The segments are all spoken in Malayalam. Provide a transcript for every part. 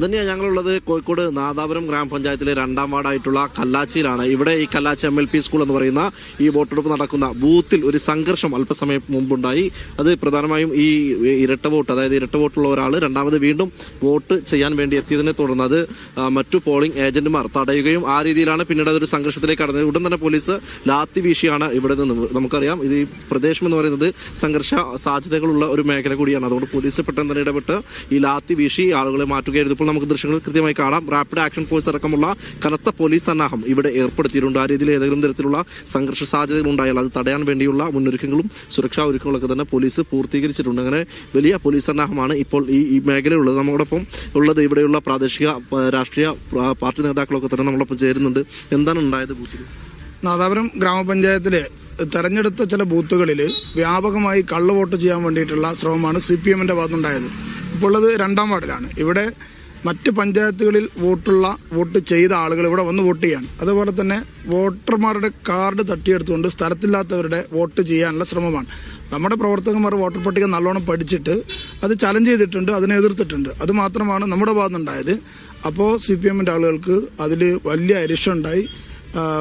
തന്നെയാണ് ഞങ്ങളുള്ളത്. കോഴിക്കോട് നാദാപുരം ഗ്രാമപഞ്ചായത്തിലെ രണ്ടാം വാർഡായിട്ടുള്ള കല്ലാച്ചിയിലാണ്. ഇവിടെ ഈ Kallachi M L P school എന്ന് പറയുന്ന ഈ വോട്ടെടുപ്പ് നടക്കുന്ന ബൂത്തിൽ ഒരു സംഘർഷം അല്പസമയം മുമ്പുണ്ടായി. അത് പ്രധാനമായും ഈ ഇരട്ട വോട്ട് അതായത് ഇരട്ട വോട്ടുള്ള ഒരാൾ രണ്ടാമത് വീണ്ടും വോട്ട് ചെയ്യാൻ വേണ്ടി എത്തിയതിനെ തുടർന്ന് അത് മറ്റു പോളിംഗ് ഏജന്റുമാർ തടയുകയും ആ രീതിയിലാണ് പിന്നീട് അതൊരു സംഘർഷത്തിലേക്ക് കടന്നത്. ഉടൻ തന്നെ പോലീസ് ലാത്തി വീശിയാണ് ഇവിടെ നിന്ന്. നമുക്കറിയാം ഇത് ഈ പ്രദേശം എന്ന് പറയുന്നത് സംഘർഷ സാധ്യതകളുള്ള ഒരു മേഖല കൂടിയാണ്. അതുകൊണ്ട് പോലീസ് പെട്ടെന്ന് തന്നെ ഇടപെട്ട് ഈ ലാത്തി വീശി ആളുകളെ മാറ്റുകയായിരുന്നു. ഇപ്പോൾ നമുക്ക് ദൃശ്യങ്ങൾ കൃത്യമായി കാണാം. റാപ്പിഡ് ആക്ഷൻ ഫോഴ്സ് അടക്കമുള്ള കനത്ത പോലീസ് സന്നാഹം ഇവിടെ ഏർപ്പെടുത്തിയിട്ടുണ്ട്. ആ രീതിയിൽ ഏതെങ്കിലും തരത്തിലുള്ള സംഘർഷ സാധ്യതകൾ ഉണ്ടായാൽ അത് തടയാൻ വേണ്ടിയുള്ള മുന്നൊരുക്കങ്ങളും സുരക്ഷാ ഒരുക്കങ്ങളൊക്കെ തന്നെ പോലീസ് പൂർത്തീകരിച്ചിട്ടുണ്ട്. അങ്ങനെ വലിയ പോലീസ് സന്നാഹമാണ് ഇപ്പോൾ ഈ ഈ മേഖലയുള്ളത് നമ്മോടൊപ്പം ഉള്ളത് ഇവിടെയുള്ള പ്രാദേശിക രാഷ്ട്രീയ പാർട്ടി നേതാക്കളൊക്കെ തന്നെ നമ്മളൊപ്പം ചേരുന്നുണ്ട്. എന്താണ് ഉണ്ടായത് ബൂത്തിൽ? നാദാപുരം ഗ്രാമപഞ്ചായത്തിലെ തെരഞ്ഞെടുത്ത ചില ബൂത്തുകളിൽ വ്യാപകമായി കള്ള് വോട്ട് ചെയ്യാൻ വേണ്ടിയിട്ടുള്ള ശ്രമമാണ് സി പി എമ്മിന്റെ ഭാഗത്തുണ്ടായത് ഇപ്പോൾ ഉള്ളത് രണ്ടാം വാർഡിലാണ്. ഇവിടെ മറ്റ് പഞ്ചായത്തുകളിൽ വോട്ടുള്ള വോട്ട് ചെയ്ത ആളുകൾ ഇവിടെ വന്ന് വോട്ട് ചെയ്യാൻ. അതുപോലെ തന്നെ വോട്ടർമാരുടെ കാർഡ് തട്ടിയെടുത്തുകൊണ്ട് സ്ഥലത്തില്ലാത്തവരുടെ വോട്ട് ചെയ്യാനുള്ള ശ്രമമാണ്. നമ്മുടെ പ്രവർത്തകന്മാർ വോട്ടർ പട്ടിക നല്ലോണം പഠിച്ചിട്ട് അത് ചലഞ്ച് ചെയ്തിട്ടുണ്ട് അതിനെ എതിർത്തിട്ടുണ്ട്. അത് മാത്രമാണ് നമ്മുടെ ഭാഗത്തുനിന്നുണ്ടായത് അപ്പോൾ സി പി എമ്മിന്റെ ആളുകൾക്ക് അതിൽ വലിയ അരിഷ്ടം ഉണ്ടായി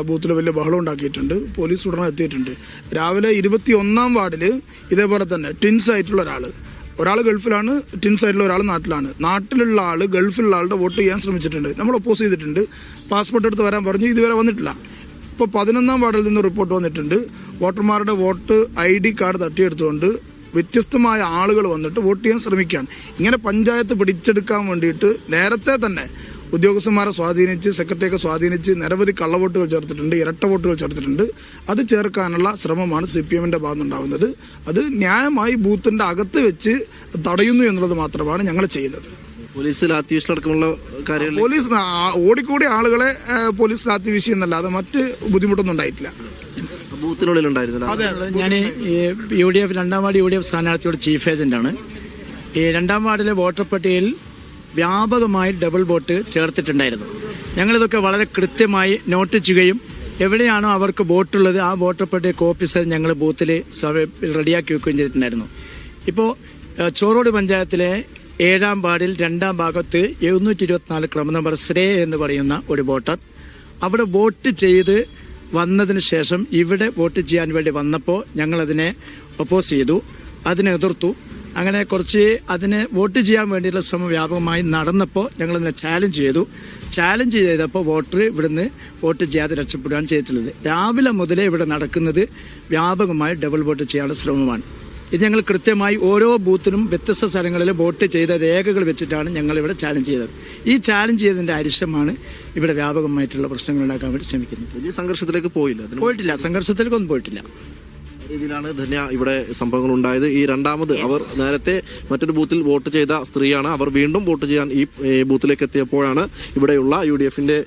ബൂത്തിൽ വലിയ ബഹളം ഉണ്ടാക്കിയിട്ടുണ്ട്. പോലീസ് ഉടനെ എത്തിയിട്ടുണ്ട്. രാവിലെ ഇരുപത്തി ഒന്നാം വാർഡിൽ ഇതേപോലെ തന്നെ ട്വിൻസ് ആയിട്ടുള്ള ഒരാൾ ഒരാൾ ഗൾഫിലാണ് ടിൻ സൈഡിൽ ഒരാൾ നാട്ടിലാണ്. നാട്ടിലുള്ള ആൾ ഗൾഫിലുള്ള ആളുടെ വോട്ട് ചെയ്യാൻ ശ്രമിച്ചിട്ടുണ്ട്. നമ്മൾ ഒപ്പോസ് ചെയ്തിട്ടുണ്ട്. പാസ്പോർട്ട് എടുത്ത് വരാൻ പറഞ്ഞു ഇതുവരെ വന്നിട്ടില്ല. ഇപ്പോൾ പതിനൊന്നാം വാർഡിൽ നിന്ന് റിപ്പോർട്ട് വന്നിട്ടുണ്ട്. വോട്ടർമാരുടെ വോട്ട് ഐ ഡി കാർഡ് തട്ടിയെടുത്തുകൊണ്ട് വ്യത്യസ്തമായ ആളുകൾ വന്നിട്ട് വോട്ട് ചെയ്യാൻ ശ്രമിക്കുകയാണ്. ഇങ്ങനെ പഞ്ചായത്ത് പിടിച്ചെടുക്കാൻ വേണ്ടിയിട്ട് നേരത്തെ തന്നെ ഉദ്യോഗസ്ഥന്മാരെ സ്വാധീനിച്ച് സെക്രട്ടറിയൊക്കെ സ്വാധീനിച്ച് നിരവധി കള്ളവോട്ടുകൾ ചേർത്തിട്ടുണ്ട് ഇരട്ട വോട്ടുകൾ ചേർത്തിട്ടുണ്ട്. അത് ചേർക്കാനുള്ള ശ്രമമാണ് സി പി എമ്മിന്റെ ഭാഗത്തുണ്ടാവുന്നത് അത് ന്യായമായി ബൂത്തിന്റെ അകത്ത് വെച്ച് തടയുന്നു എന്നുള്ളത് മാത്രമാണ് ഞങ്ങൾ ചെയ്യുന്നത്. പോലീസിൽ ലാത്തിവീശിലടക്കമുള്ള കാര്യങ്ങൾ പോലീസ് ഓടിക്കൂടി ആളുകളെ പോലീസിൽ അത്യാവശ്യം എന്നല്ലാതെ മറ്റ് ബുദ്ധിമുട്ടൊന്നും ഉണ്ടായിട്ടില്ല. ബൂത്തിനുള്ളിൽ ഉണ്ടായിരുന്നില്ല. ഞാൻ യു ഡി എഫ് രണ്ടാം വാർഡ് യു ഡി എഫ് സ്ഥാനാർത്ഥിയുടെ ചീഫ് ഏജന്റാണ്. ഈ രണ്ടാം വാർഡിലെ വോട്ടർ പട്ടികയിൽ വ്യാപകമായി ഡബിൾ ബോട്ട് ചേർത്തിട്ടുണ്ടായിരുന്നു. ഞങ്ങളിതൊക്കെ വളരെ കൃത്യമായി നോട്ട് ചെയ്യുകയും എവിടെയാണോ അവർക്ക് ബോട്ടുള്ളത് ആ പട്ടിക കോപ്പീസ് ഞങ്ങൾ ബൂത്തിൽ റെഡിയാക്കി വെക്കുകയും ചെയ്തിട്ടുണ്ടായിരുന്നു. ഇപ്പോൾ ചോറോട് പഞ്ചായത്തിലെ ഏഴാം വാർഡിൽ രണ്ടാം ഭാഗത്ത് എഴുന്നൂറ്റി ഇരുപത്തിനാല് ക്രമ നമ്പർ ശ്രേ എന്ന് പറയുന്ന ഒരു ബോട്ടർ അവിടെ വോട്ട് ചെയ്ത് വന്നതിന് ശേഷം ഇവിടെ വോട്ട് ചെയ്യാൻ വേണ്ടി വന്നപ്പോൾ ഞങ്ങളതിനെ ഒപ്പോസ് ചെയ്തു. അതിനെ എതിർത്തു. അങ്ങനെ കുറച്ച് അതിന് വോട്ട് ചെയ്യാൻ വേണ്ടിയിട്ടുള്ള ശ്രമം വ്യാപകമായി നടന്നപ്പോൾ ഞങ്ങൾ ഇതിനെ ചാലഞ്ച് ചെയ്തു. ചാലഞ്ച് ചെയ്തപ്പോൾ വോട്ടർ ഇവിടുന്ന് വോട്ട് ചെയ്യാതെ രക്ഷപ്പെടുകയാണ് ചെയ്തിട്ടുള്ളത്. രാവിലെ മുതലേ ഇവിടെ നടക്കുന്നത് വ്യാപകമായി ഡബിൾ വോട്ട് ചെയ്യാനുള്ള ശ്രമമാണ്. ഇത് ഞങ്ങൾ കൃത്യമായി ഓരോ ബൂത്തിനും വ്യത്യസ്ത സ്ഥലങ്ങളിൽ വോട്ട് ചെയ്ത രേഖകൾ വെച്ചിട്ടാണ് ഞങ്ങൾ ഇവിടെ ചാലഞ്ച് ചെയ്തത്. ഈ ചാലഞ്ച് ചെയ്തതിന്റെ അരിശമാണ് ഇവിടെ വ്യാപകമായിട്ടുള്ള പ്രശ്നങ്ങൾ ഉണ്ടാക്കാൻ വേണ്ടി ശ്രമിക്കുന്നത്. സംഘർഷത്തിലേക്ക് പോയില്ല? പോയിട്ടില്ല. സംഘർഷത്തിലേക്കൊന്നും പോയിട്ടില്ല. രീതിയിലാണ് ധന്യ ഇവിടെ സംഭവങ്ങൾ ഉണ്ടായത് ഈ രണ്ടാമത് അവർ നേരത്തെ മറ്റൊരു ബൂത്തിൽ വോട്ട് ചെയ്ത സ്ത്രീയാണ്. അവർ വീണ്ടും വോട്ട് ചെയ്യാൻ ഈ ബൂത്തിലേക്ക് എത്തിയപ്പോഴാണ് ഇവിടെയുള്ള യു ഡി എഫിന്റെ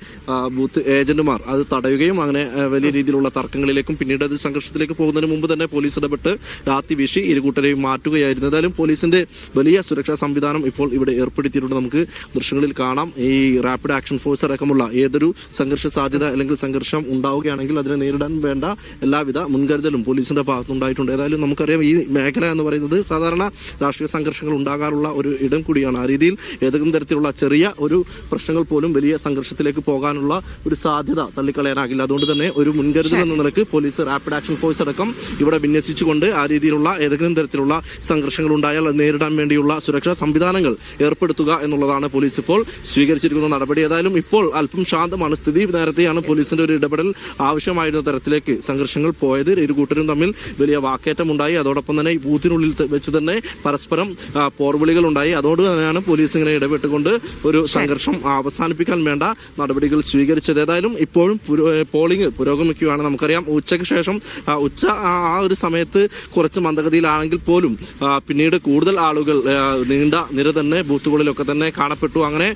ബൂത്ത് ഏജന്റുമാർ അത് തടയുകയും അങ്ങനെ വലിയ രീതിയിലുള്ള തർക്കങ്ങളിലേക്കും പിന്നീട് അത് സംഘർഷത്തിലേക്ക് പോകുന്നതിന് മുമ്പ് തന്നെ പോലീസ് ഇടപെട്ട് രാത്രി വീശി ഇരുകൂട്ടരെയും മാറ്റുകയായിരുന്നു. ഏതായാലും പോലീസിന്റെ വലിയ സുരക്ഷാ സംവിധാനം ഇപ്പോൾ ഇവിടെ ഏർപ്പെടുത്തിയിട്ടുണ്ട്. നമുക്ക് ദൃശ്യങ്ങളിൽ കാണാം. ഈ റാപ്പിഡ് ആക്ഷൻ ഫോഴ്സ് അടക്കമുള്ള ഏതൊരു സംഘർഷ സാധ്യത അല്ലെങ്കിൽ സംഘർഷം ഉണ്ടാവുകയാണെങ്കിൽ അതിനെ നേരിടാൻ വേണ്ട എല്ലാവിധ മുൻകരുതലും പോലീസിന്റെ ഭാഗത്തുണ്ടായിട്ടുണ്ട്. ഏതായാലും നമുക്കറിയാം ഈ മേഖല എന്ന് പറയുന്നത് സാധാരണ രാഷ്ട്രീയ സംഘർഷങ്ങൾ ഉണ്ടാകാറുള്ള ഒരു ഇടം കൂടിയാണ്. ആ രീതിയിൽ ഏതെങ്കിലും തരത്തിലുള്ള ചെറിയ ഒരു പ്രശ്നങ്ങൾ പോലും വലിയ സംഘർഷത്തിലേക്ക് പോകാനുള്ള ഒരു സാധ്യത തള്ളിക്കളയാനാകില്ല. അതുകൊണ്ട് തന്നെ ഒരു മുൻകരുതൽ എന്ന നിലയ്ക്ക് പോലീസ് റാപ്പിഡ് ആക്ഷൻ ഫോഴ്സ് അടക്കം ഇവിടെ വിന്യസിച്ചുകൊണ്ട് ആ രീതിയിലുള്ള ഏതെങ്കിലും തരത്തിലുള്ള സംഘർഷങ്ങൾ ഉണ്ടായാൽ നേരിടാൻ വേണ്ടിയുള്ള സുരക്ഷാ സംവിധാനങ്ങൾ ഏർപ്പെടുത്തുക എന്നുള്ളതാണ് പോലീസ് ഇപ്പോൾ സ്വീകരിച്ചിരിക്കുന്ന നടപടി. ഏതായാലും ഇപ്പോൾ അല്പം ശാന്തമാണ് സ്ഥിതി. നേരത്തെയാണ് പോലീസിന്റെ ഒരു ഇടപെടൽ ആവശ്യമായിരുന്ന തരത്തിലേക്ക് സംഘർഷങ്ങൾ പോയത്. ഇരു കൂട്ടരും തമ്മിൽ വലിയ വാക്കേറ്റം ഉണ്ടായി അതോടൊപ്പം തന്നെ ഈ ബൂത്തിനുള്ളിൽ വെച്ച് തന്നെ പരസ്പരം പോർവിളികൾ ഉണ്ടായി അതോട് തന്നെയാണ് പോലീസ് ഇങ്ങനെ ഇടപെട്ടുകൊണ്ട് ഒരു സംഘർഷം അവസാനിപ്പിക്കാൻ വേണ്ട നടപടികൾ സ്വീകരിച്ചത്. ഏതായാലും ഇപ്പോഴും പോളിംഗ് പുരോഗമിക്കുകയാണ് നമുക്കറിയാം. ഉച്ചയ്ക്ക് ശേഷം ഉച്ച ആ ഒരു സമയത്ത് കുറച്ച് മന്ദഗതിയിലാണെങ്കിൽ പോലും പിന്നീട് കൂടുതൽ ആളുകൾ നീണ്ട നിര തന്നെ ബൂത്തുകളിലൊക്കെ തന്നെ കാണപ്പെട്ടു. അങ്ങനെ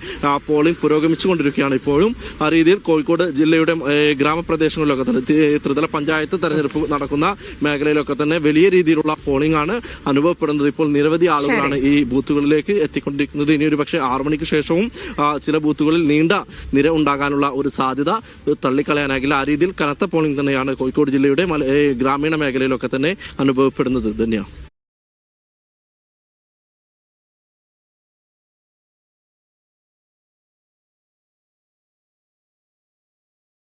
പോളിംഗ് പുരോഗമിച്ചുകൊണ്ടിരിക്കുകയാണ് ഇപ്പോഴും. ആ രീതിയിൽ കോഴിക്കോട് ജില്ലയുടെ ഗ്രാമപ്രദേശങ്ങളിലൊക്കെ തന്നെ ത്രിതല പഞ്ചായത്ത് തെരഞ്ഞെടുപ്പ് നടക്കുന്ന മേഖലയിലൊക്കെ തന്നെ വലിയ രീതിയിലുള്ള പോളിംഗ് ആണ് അനുഭവപ്പെടുന്നത്. ഇപ്പോൾ നിരവധി ആളുകളാണ് ഈ ബൂത്തുകളിലേക്ക് എത്തിക്കൊണ്ടിരിക്കുന്നത്. ഇനി ഒരു പക്ഷേ ആറു മണിക്ക് ശേഷവും ചില ബൂത്തുകളിൽ നീണ്ട നിര ഉണ്ടാകാനുള്ള ഒരു സാധ്യത തള്ളിക്കളയാനാകില്ല. ആ രീതിയിൽ കനത്ത പോളിംഗ് തന്നെയാണ് കോഴിക്കോട് ജില്ലയുടെ ഗ്രാമീണ മേഖലയിലൊക്കെ തന്നെ അനുഭവപ്പെടുന്നത്. തന്നെയാണ്